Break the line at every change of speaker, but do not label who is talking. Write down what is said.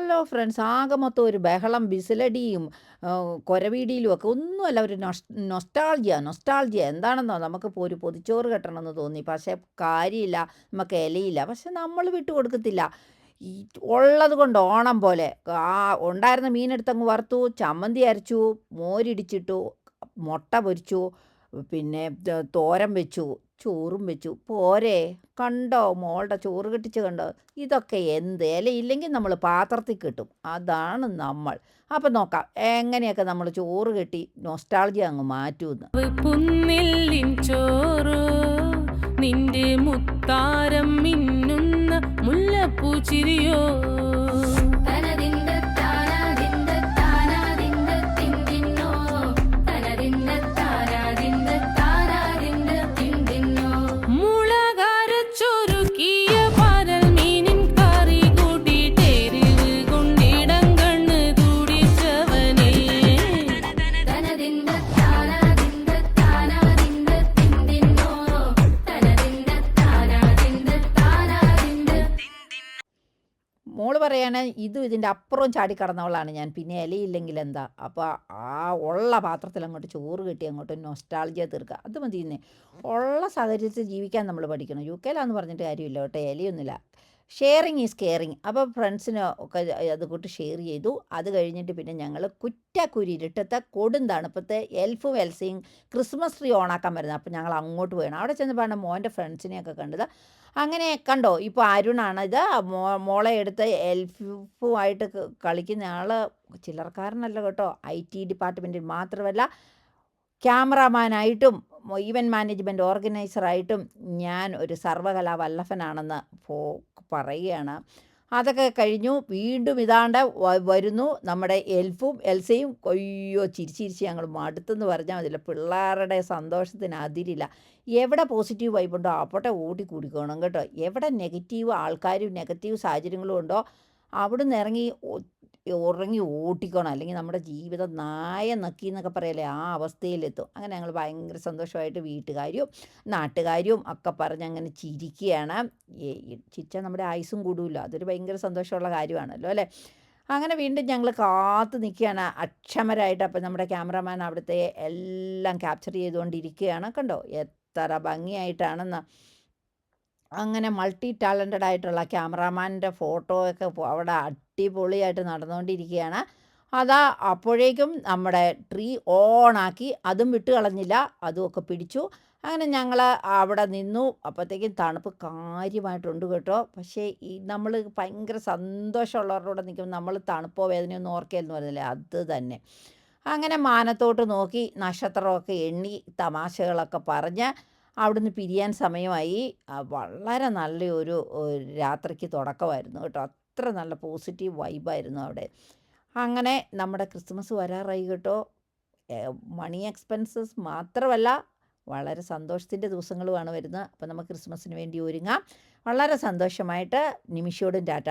Hello friends ആകെ മൊത്തം ഒരു ബഹളം ബിസിലടിയും കൊരവീടിയിലും ഒക്കെ. ഒന്നുമല്ല ഒരു നൊസ്റ്റാൾജിയ നൊസ്റ്റാൾജിയ എന്താണെന്നോ നമുക്കിപ്പോൾ ഒരു പൊതിച്ചോറ് കെട്ടണമെന്ന് തോന്നി. പക്ഷേ കാര്യമില്ല. നമുക്ക് ഇലയില്ല പക്ഷെ നമ്മൾ വിട്ടു കൊടുക്കത്തില്ല. ഈ ഉള്ളത് കൊണ്ട് ഓണം പോലെ. ആ ഉണ്ടായിരുന്ന മീനെടുത്തങ്ങ് വറുത്തു ചമ്മന്തി അരച്ചു മോരിടിച്ചിട്ടു മുട്ട പൊരിച്ചു പിന്നെ തോരം തോരൻ വെച്ചു. ചോറും വെച്ചു. പോരെ കണ്ടോ മോളുടെ ചോറ് കെട്ടിച്ച് കണ്ടോ? ഇതൊക്കെ എന്ത് ഇലയില്ലെങ്കിൽ നമ്മൾ പാത്രത്തിൽ കിട്ടും. അതാണ് നമ്മൾ. അപ്പം നോക്കാം എങ്ങനെയൊക്കെ നമ്മൾ ചോറ് കെട്ടി നൊസ്റ്റാൾജി അങ്ങ്
മാറ്റൂന്ന് ചോറ് നിന്റെ മുത്താരം മിന്നുന്ന മുല്ലപ്പൂ
മോൾ പറയാണ് ഇതും ഇതിന്റെ അപ്പുറം ചാടി കടന്നവളാണ് ഞാൻ. പിന്നെ ഇലയില്ലെങ്കിൽ എന്താ? അപ്പോൾ ആ ഉള്ള പാത്രത്തിൽ അങ്ങോട്ട് ചോറ് കെട്ടി അങ്ങോട്ട് നൊസ്റ്റാൾജിയ തീർക്കുക അത് മതി ഉള്ള സാഹചര്യത്തിൽ ജീവിക്കാൻ നമ്മൾ പഠിക്കണം. യു കെയിലാന്ന് പറഞ്ഞിട്ട് കാര്യമില്ല കേട്ടോ. ഇലയൊന്നുമില്ല. ഷെയറിങ് ഈസ് കെയറിങ് അപ്പോൾ ഫ്രണ്ട്സിന് ഒക്കെ അത് കൂട്ട് ഷെയർ ചെയ്തു. അത് കഴിഞ്ഞിട്ട് പിന്നെ ഞങ്ങൾ കുറ്റാക്കുരി ഇരുട്ടത്തെ കൊടും തണുപ്പത്തെ എൽഫും എൽസിയും ക്രിസ്മസ് ട്രീ ഓണാക്കാൻ വരുന്നത്. അപ്പോൾ ഞങ്ങൾ അങ്ങോട്ട് പോയണം. അവിടെ ചെന്നപ്പോഴാണ് മോന്റെ ഫ്രണ്ട്സിനെയൊക്കെ കണ്ടത്. അങ്ങനെ കണ്ടോ? ഇപ്പോൾ അരുണാണ് ഇത്. മോ മോളെ എടുത്ത് എൽഫുമായിട്ട് കളിക്കുന്ന ആൾ ചില്ലറക്കാരനല്ല കേട്ടോ. ഐ ടി ഡിപ്പാർട്ട്മെന്റിൽ മാത്രമല്ല. ക്യാമറാമാനായിട്ടും ഈവന്റ് മാനേജ്മെന്റ് ഓർഗനൈസറായിട്ടും ഞാൻ ഒരു സർവകലാ വല്ലഭനാണെന്ന് പോ പറയുകയാണ്. അതൊക്കെ കഴിഞ്ഞു. വീണ്ടും ഇതാണ്ട് വരുന്നു. നമ്മുടെ എൽഫും എൽസയും കൊയ്യോ ചിരിച്ചിരിച്ച് ഞങ്ങൾ മടുത്തെന്ന് പറഞ്ഞാൽ മതില്ല പിള്ളേരുടെ സന്തോഷത്തിന് അതിരില്ല. എവിടെ പോസിറ്റീവ് വൈബ് ഉണ്ടോ അപ്പോട്ടെ ഓടി കൂടിക്കോണം കേട്ടോ. എവിടെ നെഗറ്റീവ് ആൾക്കാരും നെഗറ്റീവ് സാഹചര്യങ്ങളും ഉണ്ടോ അവിടുന്ന് ഇറങ്ങി ഉറങ്ങി ഓട്ടിക്കണം. അല്ലെങ്കിൽ നമ്മുടെ ജീവിതം നായ നക്കി എന്നൊക്കെ പറയല്ലേ ആ അവസ്ഥയിലെത്തും. അങ്ങനെ ഞങ്ങൾ ഭയങ്കര സന്തോഷമായിട്ട് വീട്ടുകാരും നാട്ടുകാരും ഒക്കെ പറഞ്ഞ് അങ്ങനെ ചിരിക്കുകയാണ്. ചിരിച്ചാൽ നമ്മുടെ ആയുസും കൂടുമല്ലോ. അതൊരു ഭയങ്കര സന്തോഷമുള്ള കാര്യമാണല്ലോ അല്ലേ? അങ്ങനെ വീണ്ടും ഞങ്ങൾ കാത്തു നിൽക്കുകയാണ്. അക്ഷമരായിട്ട് അപ്പം നമ്മുടെ ക്യാമറമാൻ അവിടുത്തെ എല്ലാം ക്യാപ്ചർ ചെയ്തുകൊണ്ടിരിക്കുകയാണ്. കണ്ടോ? എത്ര ഭംഗിയായിട്ടാണെന്ന്. അങ്ങനെ മൾട്ടി ടാലന്റഡ് ആയിട്ടുള്ള ക്യാമറാമാന്റെ ഫോട്ടോ ഒക്കെ അവിടെ അടിപൊളിയായിട്ട് നടന്നുകൊണ്ടിരിക്കുകയാണ് അതാ അപ്പോഴേക്കും നമ്മുടെ ട്രീ ഓണാക്കി അതും വിട്ട് കളഞ്ഞില്ല അതും ഒക്കെ പിടിച്ചു. അങ്ങനെ ഞങ്ങൾ അവിടെ നിന്നു. അപ്പോഴത്തേക്കും തണുപ്പ് കാര്യമായിട്ടുണ്ട് കേട്ടോ. പക്ഷേ ഈ നമ്മൾ ഭയങ്കര സന്തോഷമുള്ളവരുടെ കൂടെ നിൽക്കുമ്പോൾ നമ്മൾ തണുപ്പോ വേദനയോ ഒന്നും ഓർക്കുകയെന്ന് പറഞ്ഞില്ലേ അത് തന്നെ. അങ്ങനെ മാനത്തോട്ട് നോക്കി നക്ഷത്രമൊക്കെ എണ്ണി തമാശകളൊക്കെ പറഞ്ഞ് അവിടുന്ന് പിരിയാൻ സമയമായി. വളരെ നല്ലൊരു രാത്രിക്ക് തുടക്കമായിരുന്നു കേട്ടോ. അത്ര നല്ല പോസിറ്റീവ് വൈബായിരുന്നു അവിടെ. അങ്ങനെ നമ്മുടെ ക്രിസ്മസ് വരാറായി കേട്ടോ. മണി എക്സ്പെൻസസ് മാത്രമല്ല വളരെ സന്തോഷത്തിന്റെ ദിവസങ്ങളുമാണ് വരുന്നത്. അപ്പോൾ നമുക്ക് ക്രിസ്മസിന് വേണ്ടി ഒരുങ്ങാം. വളരെ സന്തോഷമായിട്ട് നിമിഷയോടും ടാറ്റ